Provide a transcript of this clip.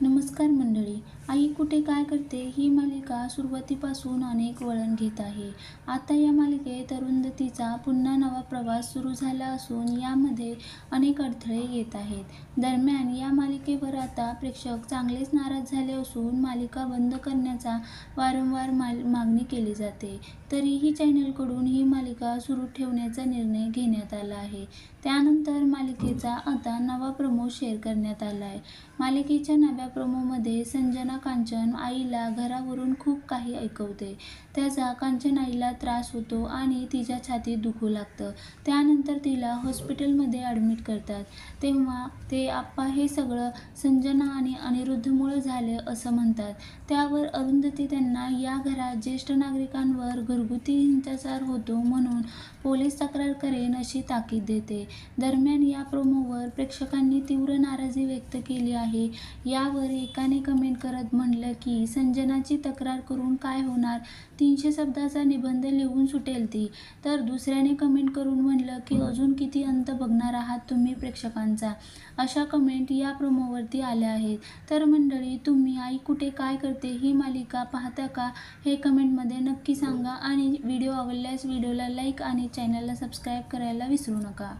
नमस्कार मंडळी आई कुठे काय करते ही मालिका सुरुवातीपासून अनेक वळण घेत आहे. आता या मालिकेत अरुंधतीचा पुन्हा नवा प्रवास सुरू झाला असून यामध्ये अनेक अडथळे येत आहेत. दरम्यान या मालिकेवर आता प्रेक्षक चांगलेच नाराज झाले असून मालिका बंद करण्याचा वारंवार माल मागणी केली जाते. तरीही चॅनलकडून ही मालिका सुरू ठेवण्याचा निर्णय घेण्यात आला आहे. त्यानंतर मालिकेचा आता नवा प्रोमो शेअर करण्यात आला आहे मालिकेच्या नव्या प्रोमोमध्ये संजना कांचन आईला घरावरून खूप काही ऐकवते. त्याचा कांचन आईला त्रास होतो आणि तिच्या छातीत दुखू लागतं. त्यानंतर तिला हॉस्पिटलमध्ये ॲडमिट करतात. तेव्हा ते आप्पा हे सगळं संजना आणि अनिरुद्धमुळे झाले असं म्हणतात. त्यावर अरुंधती त्यांना या घरात ज्येष्ठ नागरिकांवर घरगुती हिंसाचार होतो म्हणून पोलीस तक्रार करेन अशी ताकीद देते. दरम्यान या प्रोमोवर प्रेक्षकांनी तीव्र नाराजी व्यक्त केली आहे. यावर एकाने कमेंट करत म्हणलं की संजनाची तक्रार करून काय होणार? तीनशे शब्दाचा निबंध लिहून सुटेल ती. तर दुसऱ्याने कमेंट करून म्हणलं की अजून किती अंत बघणार आहात तुम्ही प्रेक्षकांचा? अशा कमेंट या प्रोमोवरती आल्या आहेत. तर मंडळी तुम्ही आई कुठे काय करते ही मालिका पाहता का? हे कमेंटमध्ये नक्की सांगा आणि व्हिडिओ आवडल्यास व्हिडिओला लाईक आणि चॅनलला सबस्क्राईब करायला विसरू नका.